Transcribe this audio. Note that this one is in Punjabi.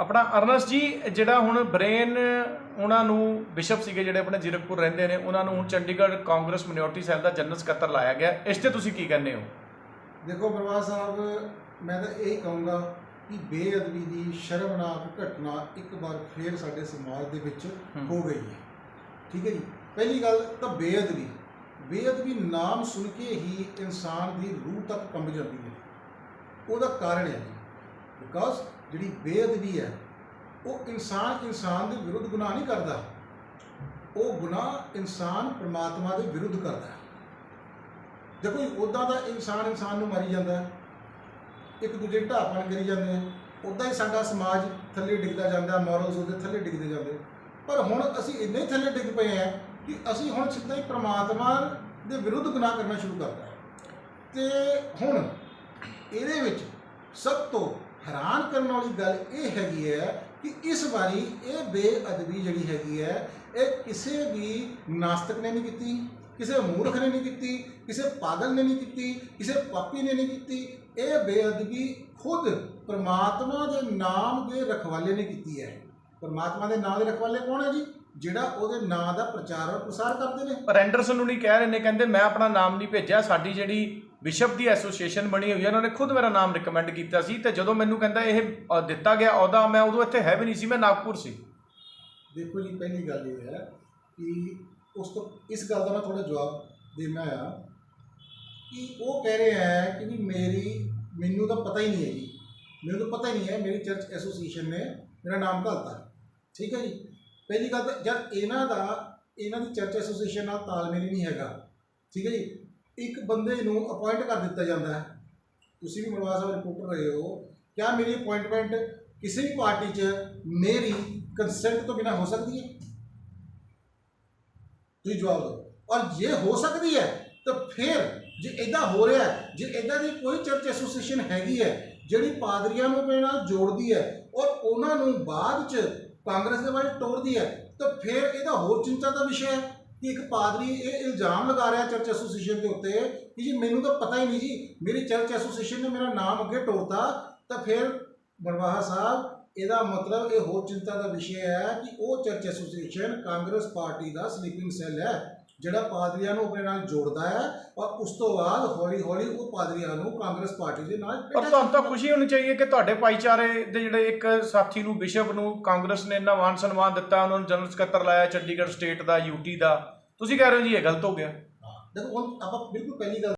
ਆਪਣਾ ਅਰਨਸ ਜੀ ਜਿਹੜਾ ਹੁਣ ਬ੍ਰੇਨ ਉਹਨਾਂ ਨੂੰ ਬਿਸ਼ਪ ਸੀਗੇ ਜਿਹੜੇ ਆਪਣੇ ਜ਼ੀਰਕਪੁਰ ਰਹਿੰਦੇ ਨੇ ਉਹਨਾਂ ਨੂੰ ਹੁਣ ਚੰਡੀਗੜ੍ਹ ਕਾਂਗਰਸ ਮਿਨੋਰਟੀ ਸੈੱਲ ਦਾ ਜਨਰਲ ਸਕੱਤਰ ਲਾਇਆ ਗਿਆ। ਇਸ ਤੇ ਤੁਸੀਂ ਕੀ ਕਹਿੰਦੇ ਹੋ? ਦੇਖੋ ਬਰਵਾਜ ਸਾਹਿਬ ਮੈਂ ਤਾਂ ਇਹ ਕਹੂੰਗਾ ਕਿ ਬੇਅਦਬੀ ਦੀ ਸ਼ਰਮਨਾਕ ਘਟਨਾ ਇੱਕ ਵਾਰ ਫੇਰ ਸਾਡੇ ਸਮਾਜ ਦੇ ਵਿੱਚ। ਹੋ ਗਈ ਹੈ। ਠੀਕ ਹੈ ਜੀ? ਪਹਿਲੀ ਗੱਲ ਤਾਂ ਬੇਅਦਬੀ। ਬੇਅਦਬੀ ਨਾਮ ਸੁਣ ਕੇ ਹੀ ਇਨਸਾਨ ਦੀ ਰੂਹ ਤੱਕ ਕੰਬ ਜਾਂਦੀ ਹੈ। ਉਹਦਾ ਕਾਰਨ ਹੈ। ਜੀ ਬਿਕਾਜ਼ ਜਿਹੜੀ ਬੇਅਦਬੀ ਹੈ, ਉਹ ਇਨਸਾਨ ਇਨਸਾਨ ਦੇ ਵਿਰੁੱਧ ਗੁਨਾਹ ਨਹੀਂ ਕਰਦਾ। ਉਹ ਗੁਨਾਹ ਇਨਸਾਨ ਪ੍ਰਮਾਤਮਾ ਦੇ ਵਿਰੁੱਧ ਕਰਦਾ ਹੈ। ਦੇਖੋ ਜੀ ਉਦਾਂ ਦਾ ਇਨਸਾਨ ਇਨਸਾਨ ਨੂੰ ਮਾਰੀ ਜਾਂਦਾ ਹੈ। ਇੱਕ ਦੂਜੇ ਨੂੰ ਢਾਪਣ ਕਰੀ ਜਾਂਦੇ ਆ ਉਦਾਂ ਹੀ ਸਾਡਾ ਸਮਾਜ ਥੱਲੇ ਡਿੱਗਦਾ ਜਾਂਦਾ ਮੋਰਲਸ ਉਹਦੇ ਥੱਲੇ ਡਿੱਗਦੇ ਜਾਂਦੇ। ਪਰ ਹੁਣ ਅਸੀਂ ਇੰਨੇ ਹੀ ਥੱਲੇ ਡਿੱਗ ਪਏ ਆ ਕਿ ਅਸੀਂ ਹੁਣ ਸਿੱਧਾ ਹੀ ਪ੍ਰਮਾਤਮਾ ਦੇ ਵਿਰੁੱਧ ਗੁਨਾਹ ਕਰਨਾ ਸ਼ੁਰੂ ਕਰਤਾ ਤੇ ਹੁਣ ਇਹਦੇ ਵਿੱਚ ਸਭ ਤੋਂ ਹੈਰਾਨ ਕਰਨ ਵਾਲੀ ਗੱਲ ਇਹ ਹੈਗੀ ਹੈ ਕਿ ਇਸ ਵਾਰੀ ਇਹ ਬੇਅਦਬੀ ਜਿਹੜੀ ਹੈਗੀ ਹੈ, ਇਹ ਕਿਸੇ ਵੀ ਨਾਸਤਕ ਨੇ ਨਹੀਂ ਕੀਤੀ, ਕਿਸੇ ਮੂਰਖ ਨੇ ਨਹੀਂ ਕੀਤੀ, ਕਿਸੇ ਪਾਗਲ ਨੇ ਨਹੀਂ ਕੀਤੀ, ਕਿਸੇ ਪਾਪੀ ਨੇ ਨਹੀਂ ਕੀਤੀ। ਇਹ ਬੇਅਦਬੀ ਖੁਦ ਪ੍ਰਮਾਤਮਾ ਦੇ ਨਾਮ ਦੇ ਰਖਵਾਲੇ ਨੇ ਕੀਤੀ ਹੈ। ਪ੍ਰਮਾਤਮਾ ਦੇ ਨਾਮ ਦੇ ਰਖਵਾਲੇ ਕੌਣ ਹੈ ਜੀ? ਜਿਹੜਾ ਉਹਦੇ ਨਾਂ ਦਾ ਪ੍ਰਚਾਰ ਔਰ ਪ੍ਰਸਾਰ ਕਰਦੇ ਨੇ। ਪਰ ਐਂਡਰਸਨ ਨੂੰ ਨਹੀਂ ਕਹਿ ਰਹੇ ਨੇ ਕਹਿੰਦੇ ਮੈਂ ਆਪਣਾ ਨਾਮ ਨਹੀਂ ਭੇਜਿਆ ਸਾਡੀ ਜਿਹੜੀ ਬਿਸ਼ਪ ਦੀ ਐਸੋਸੀਏਸ਼ਨ ਬਣੀ ਹੋਈ ਹੈ ਉਹਨਾਂ ਨੇ ਖੁਦ ਮੇਰਾ ਨਾਮ ਰეკਮੈਂਡ ਕੀਤਾ ਸੀ ਤੇ ਜਦੋਂ ਮੈਨੂੰ ਕਹਿੰਦਾ ਇਹ ਦਿੱਤਾ ਗਿਆ ਅਹੁਦਾ ਮੈਂ ਉਦੋਂ ਇੱਥੇ ਹੈ ਵੀ ਨਹੀਂ ਸੀ ਮੈਂ ਨਾਗਪੁਰ ਸੀ। ਦੇਖੋ ਜੀ ਪਹਿਲੀ ਗੱਲ ਇਹ ਹੈ ਕਿ ਉਸ ਤੋਂ ਇਸ ਗੱਲ ਦਾ ਮੈਂ ਥੋੜਾ ਜਵਾਬ ਦੇਣਾ ਆ ਕਿ ਉਹ ਕਹਿ ਰਹੇ ਹੈ ਕਿ ਵੀ ਮੇਰੀ ਮੈਨੂੰ ਤਾਂ ਪਤਾ ਹੀ ਨਹੀਂ ਹੈ ਜੀ। ਮੈਨੂੰ ਤਾਂ ਪਤਾ ਹੀ ਨਹੀਂ ਹੈ, ਮੇਰੀ ਚਰਚ ਐਸੋਸੀਏਸ਼ਨ ਨੇ ਮੇਰਾ ਨਾਮ ਘਲਤਾ। ਠੀਕ ਹੈ ਜੀ? ਪਹਿਲੀ ਗੱਲ ਤਾਂ ਜਦ ਇਹਨਾਂ ਦਾ, ਇਹਨਾਂ ਦੀ ਚਰਚ ਐਸੋਸੀਏਸ਼ਨ ਨਾਲ ਤਾਲਮੇਲ ਨਹੀਂ ਹੈਗਾ। ਠੀਕ ਹੈ ਜੀ? ਇੱਕ ਬੰਦੇ ਨੂੰ ਅਪਾਇੰਟ ਕਰ ਦਿੱਤਾ ਜਾਂਦਾ ਹੈ। ਤੁਸੀਂ ਵੀ ਮਨਵਾ ਸਾਹਿਬ ਰਿਪੋਰਟਰ ਰਹੇ ਹੋ। ਕਿਆ ਮੇਰੀ ਅਪਾਇੰਟਮੈਂਟ ਕਿਸੇ ਵੀ ਪਾਰਟੀ 'ਚ ਮੇਰੀ ਕੰਸੈਂਟ ਤੋਂ ਬਿਨਾ ਹੋ ਸਕਦੀ ਹੈ? ਤੁਸੀਂ ਜਵਾਬ ਦਿਓ। ਔਰ ਜੇ ਹੋ ਸਕਦੀ ਹੈ, ਤਾਂ ਫਿਰ ਜੇ ਇਦਾਂ ਹੋ ਰਿਹਾ ਜੇ ਇਦਾਂ ਦੀ ਕੋਈ ਚਰਚ ਐਸੋਸੀਏਸ਼ਨ ਹੈਗੀ ਹੈ, ਜਿਹੜੀ ਪਾਦਰੀਆਂ ਨੂੰ ਆਪਣੇ ਨਾਲ ਜੋੜਦੀ ਹੈ ਔਰ ਉਹਨਾਂ ਨੂੰ ਬਾਅਦ ਚ ਕਾਂਗਰਸ ਦੇ ਵੱਲ ਤੋੜਦੀ ਹੈ, ਤਾਂ ਫਿਰ ਇਹਦਾ ਹੋਰ ਚਿੰਤਾ ਦਾ ਵਿਸ਼ਾ ਹੈ ਕਿ ਇੱਕ ਪਾਦਰੀ ਇਹ ਇਲਜ਼ਾਮ ਲਗਾ ਰਿਹਾ ਚਰਚ ਐਸੋਸੀਏਸ਼ਨ ਦੇ ਉੱਤੇ ਕਿ ਜੀ ਮੈਨੂੰ ਤਾਂ ਪਤਾ ਹੀ ਨਹੀਂ ਜੀ, ਮੇਰੀ ਚਰਚ ਐਸੋਸੀਏਸ਼ਨ ਨੇ ਮੇਰਾ ਨਾਮ ਅੱਗੇ ਤੋੜਤਾ ਤਾਂ ਫਿਰ ਬੜਵਾਹਾ ਸਾਹਿਬ, ਇਹਦਾ ਮਤਲਬ ਇਹ ਹੋਰ ਚਿੰਤਾ ਦਾ ਵਿਸ਼ੇ ਹੈ ਕਿ ਉਹ ਚਰਚ ਐਸੋਸੀਏਸ਼ਨ ਕਾਂਗਰਸ ਪਾਰਟੀ ਦਾ ਸਲੀਪਿੰਗ ਸੈੱਲ ਹੈ। ਜਿਹੜਾ ਪਾਦਰੀਆਂ ਨੂੰ ਆਪਣੇ ਨਾਲ ਜੋੜਦਾ ਹੈ ਔਰ ਉਸ ਤੋਂ ਬਾਅਦ ਹੌਲੀ ਹੌਲੀ ਉਹ ਪਾਦਰੀਆਂ ਨੂੰ ਕਾਂਗਰਸ ਪਾਰਟੀ ਦੇ ਨਾਲ ਪਰ ਤੁਹਾਨੂੰ ਤਾਂ ਖੁਸ਼ੀ ਹੋਣੀ ਚਾਹੀਏ ਕਿ ਤੁਹਾਡੇ ਭਾਈਚਾਰੇ ਦੇ ਜਿਹੜੇ ਇੱਕ ਸਾਥੀ ਨੂੰ ਬਿਸ਼ਪ ਨੂੰ ਕਾਂਗਰਸ ਨੇ ਇੰਨਾ ਮਾਨ ਸਨਮਾਨ ਦਿੱਤਾ ਉਹਨਾਂ ਨੂੰ ਜਨਰਲ ਸਕੱਤਰ ਲਾਇਆ ਚੰਡੀਗੜ੍ਹ ਸਟੇਟ ਦਾ ਯੂਟੀ ਦਾ। ਤੁਸੀਂ ਕਹਿ ਰਹੇ ਹੋ ਜੀ ਇਹ ਗਲਤ ਹੋ ਗਿਆ। ਦੇਖੋ ਹੁਣ ਆਪਾਂ ਬਿਲਕੁਲ ਪਹਿਲੀ ਗੱਲ